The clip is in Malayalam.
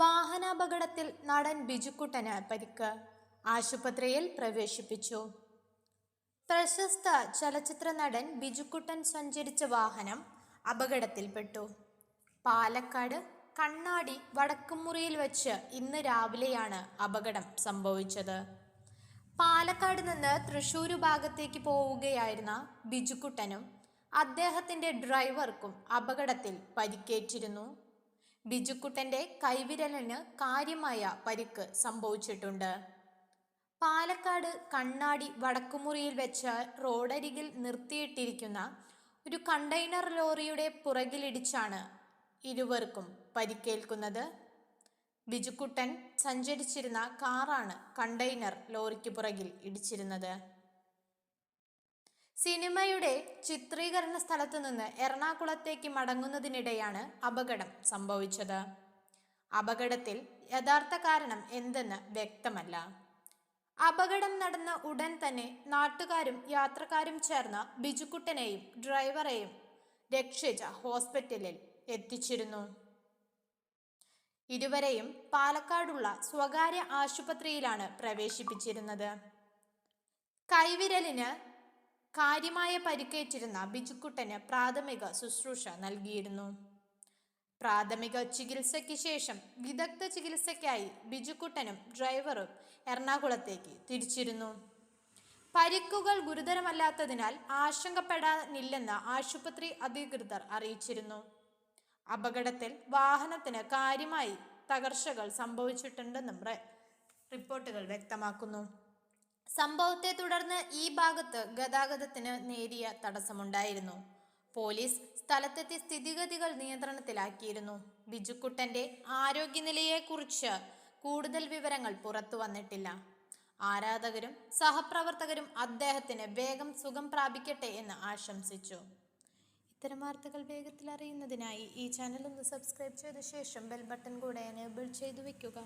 വാഹനാപകടത്തിൽ നടൻ ബിജുക്കുട്ടന് പരിക്ക്. ആശുപത്രിയിൽ പ്രവേശിപ്പിച്ചു. പ്രശസ്ത ചലച്ചിത്ര നടൻ ബിജുക്കുട്ടൻ സഞ്ചരിച്ച വാഹനം അപകടത്തിൽപ്പെട്ടു. പാലക്കാട് കണ്ണാടി വടക്കുമുറിയിൽ വച്ച് ഇന്ന് രാവിലെയാണ് അപകടം സംഭവിച്ചത്. പാലക്കാട് നിന്ന് തൃശ്ശൂർ ഭാഗത്തേക്ക് പോവുകയായിരുന്ന ബിജുക്കുട്ടനും അദ്ദേഹത്തിന്റെ ഡ്രൈവർക്കും അപകടത്തിൽ പരിക്കേറ്റിരുന്നു. ബിജുക്കുട്ടന്റെ കൈവിരലിന് കാര്യമായ പരിക്ക് സംഭവിച്ചിട്ടുണ്ട്. പാലക്കാട് കണ്ണാടി വടക്കുമുറിയിൽ വെച്ച് റോഡരികിൽ നിർത്തിയിട്ടിരിക്കുന്ന ഒരു കണ്ടെയ്നർ ലോറിയുടെ പുറകിലിടിച്ചാണ് ഇരുവർക്കും പരിക്കേൽക്കുന്നത്. ബിജുക്കുട്ടൻ സഞ്ചരിച്ചിരുന്ന കാറാണ് കണ്ടെയ്നർ ലോറിക്ക് പുറകിൽ ഇടിച്ചിരുന്നത്. സിനിമയുടെ ചിത്രീകരണ സ്ഥലത്തു നിന്ന് എറണാകുളത്തേക്ക് മടങ്ങുന്നതിനിടെയാണ് അപകടം സംഭവിച്ചത്. അപകടത്തിൽ യഥാർത്ഥ കാരണം എന്തെന്ന് വ്യക്തമല്ല. അപകടം നടന്ന ഉടൻ തന്നെ നാട്ടുകാരും യാത്രക്കാരും ചേർന്ന് ബിജുക്കുട്ടനെയും ഡ്രൈവറെയും രക്ഷിച്ച ഹോസ്പിറ്റലിൽ എത്തിച്ചിരുന്നു. ഇരുവരെയും പാലക്കാടുള്ള സ്വകാര്യ ആശുപത്രിയിലാണ് പ്രവേശിപ്പിച്ചിരുന്നത്. കൈവിരലിന് കാര്യമായ പരിക്കേറ്റിരുന്ന ബിജുക്കുട്ടന് പ്രാഥമിക ശുശ്രൂഷ നൽകിയിരുന്നു. പ്രാഥമിക ചികിത്സയ്ക്ക് ശേഷം വിദഗ്ധ ചികിത്സയ്ക്കായി ബിജുക്കുട്ടനും ഡ്രൈവറും എറണാകുളത്തേക്ക് തിരിച്ചിരുന്നു. പരിക്കുകൾ ഗുരുതരമല്ലാത്തതിനാൽ ആശങ്കപ്പെടാനില്ലെന്ന് ആശുപത്രി അധികൃതർ അറിയിച്ചിരുന്നു. അപകടത്തിൽ വാഹനത്തിന് കാര്യമായി തകർച്ചകൾ സംഭവിച്ചിട്ടുണ്ടെന്നും റിപ്പോർട്ടുകൾ വ്യക്തമാക്കുന്നു. സംഭവത്തെ തുടർന്ന് ഈ ഭാഗത്ത് ഗതാഗതത്തിന് നേരിയ തടസ്സമുണ്ടായിരുന്നു. പോലീസ് സ്ഥലത്തെത്തി സ്ഥിതിഗതികൾ നിയന്ത്രണത്തിലാക്കിയിരുന്നു. ബിജുക്കുട്ടന്റെ ആരോഗ്യനിലയെക്കുറിച്ച് കൂടുതൽ വിവരങ്ങൾ പുറത്തു വന്നിട്ടില്ല. ആരാധകരും സഹപ്രവർത്തകരും അദ്ദേഹത്തിന് വേഗം സുഖം പ്രാപിക്കട്ടെ എന്ന് ആശംസിച്ചു. ഇത്തരം വാർത്തകൾ വേഗത്തിൽ അറിയുന്നതിനായി ഈ ചാനൽ ഒന്ന് സബ്സ്ക്രൈബ് ചെയ്ത ശേഷം ബെൽ ബട്ടൺ കൂടെ എനേബിൾ ചെയ്തു വെക്കുക.